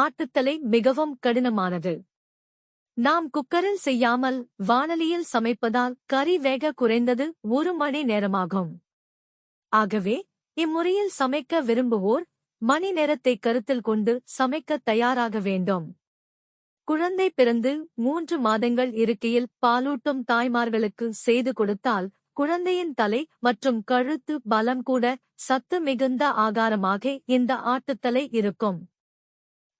ஆட்டுத்தலை மிகவும் கடினமானது. நாம் குக்கரில் செய்யாமல் வானலியில் சமைப்பதால் கறி வேக குறைந்தது ஒரு மணி நேரமாகும். ஆகவே இம்முறையில் சமைக்க விரும்புவோர் மணி நேரத்தை கருத்தில் கொண்டு சமைக்க தயாராக வேண்டும். குழந்தை பிறந்து மூன்று மாதங்கள் இருக்கையில் பாலூட்டும் தாய்மார்களுக்கு செய்து கொடுத்தால் குழந்தையின் தலை மற்றும் கழுத்து பலம் கூட சத்து மிகுந்த ஆகாரமாக இந்த ஆட்டுத்தலை இருக்கும்.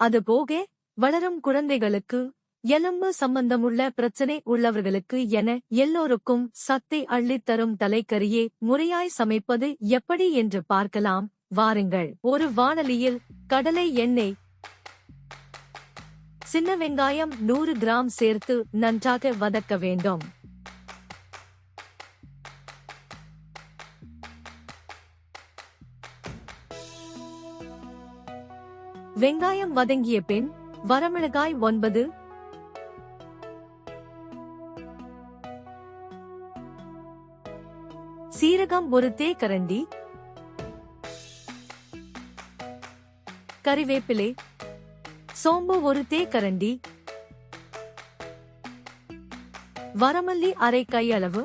அதுபோக வளரும் குழந்தைகளுக்கு எலும்பு சம்பந்தமுள்ள பிரச்சனை உள்ளவர்களுக்கு என எல்லோருக்கும் சத்தை அள்ளித் தரும் தலைக்கறியே முறையாய் சமைப்பது எப்படி என்று பார்க்கலாம். வாருங்கள். ஒரு வானலியில் கடலை எண்ணெய் சின்ன வெங்காயம் நூறு கிராம் சேர்த்து நன்றாக வதக்க வேண்டும். வெங்காயம் வதங்கிய பின் வரமிளகாய் ஒன்பது. சீரகம் ஒரு தேக்கரண்டி கறிவேப்பிலை. சோம்பு ஒரு தேக்கரண்டி வரமல்லி அரை கையளவு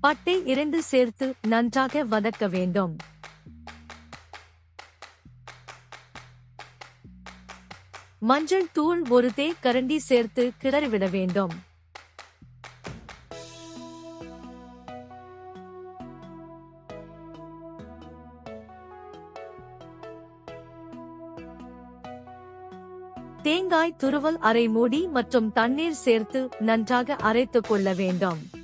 பட்டை இரண்டு சேர்த்து நன்றாக வதக்க வேண்டும். மஞ்சள் தூள் ஒரு தே கரண்டி சேர்த்து கிளறிவிட வேண்டும். தேங்காய் துருவல் அரை மூடி மற்றும் தண்ணீர் சேர்த்து நன்றாக அரைத்துக் கொள்ள வேண்டும்.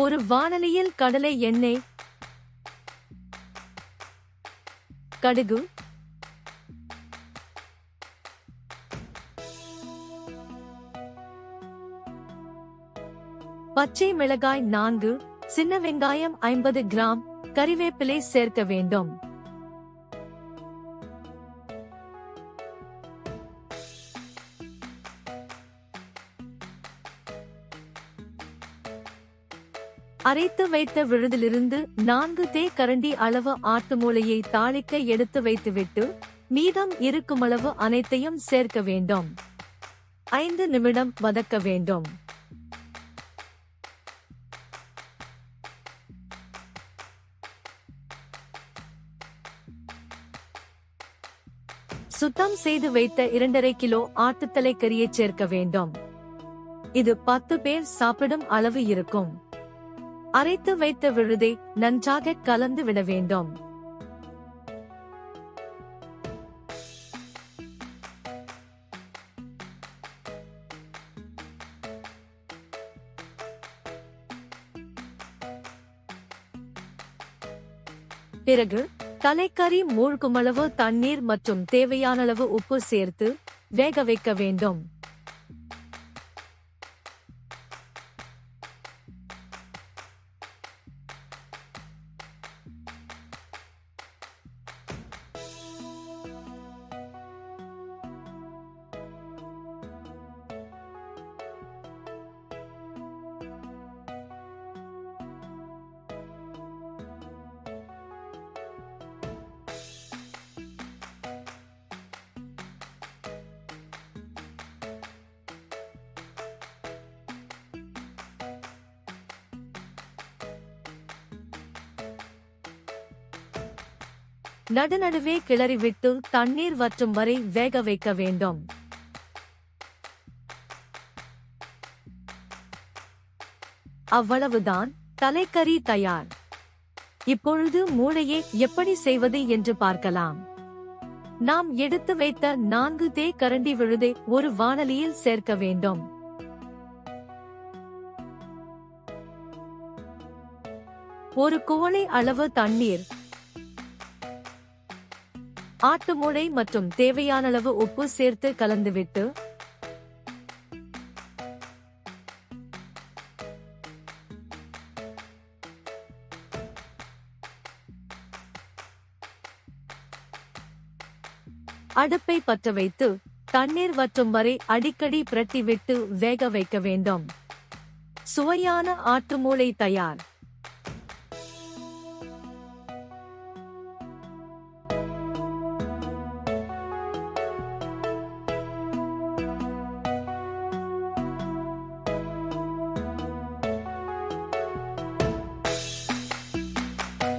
ஒரு வானலியில் கடலை எண்ணெய் கடுகு பச்சை மிளகாய் நான்கு சின்ன வெங்காயம் ஐம்பது கிராம் கறிவேப்பிலை சேர்க்க வேண்டும். அரைத்து வைத்த விழுதிலிருந்து நான்கு தே கரண்டி அளவு ஆட்டு மூளையை தாளிக்க எடுத்து வைத்துவிட்டு மீதம் இருக்குமளவு அனைத்தையும் சேர்க்க வேண்டும். ஐந்து நிமிடம் வதக்க வேண்டும். சுத்தம் செய்து வைத்த இரண்டரை கிலோ ஆட்டுத்தலை கறியை சேர்க்க வேண்டும். இது பத்து பேர் சாப்பிடும் அளவு இருக்கும். அரைத்து வைத்த விழுதை நன்றாக கலந்து விட வேண்டும். பிறகு தலைக்கறி மூழ்குமளவு தண்ணீர் மற்றும் தேவையான அளவு உப்பு சேர்த்து வேக வைக்க வேண்டும். நடுநடுவே கிளறிவிட்டு தண்ணீர் வற்றும் வரை வேக வைக்க வேண்டும். அவ்வளவுதான் தலைக்கறி தயார். இப்பொழுது மூளையை எப்படி செய்வது என்று பார்க்கலாம். நாம் எடுத்து வைத்த நான்கு தே கரண்டி விழுதை ஒரு வானலியில் சேர்க்க வேண்டும். ஒரு குவளை அளவு தண்ணீர் ஆட்டு மூளை மற்றும் தேவையான அளவு உப்பு சேர்த்து கலந்துவிட்டு அடுப்பை பற்ற வைத்து தண்ணீர் வற்றும் வரை அடிக்கடி பிரட்டிவிட்டு வேக வைக்க வேண்டும். சுவையான ஆட்டு மூளை தயார்.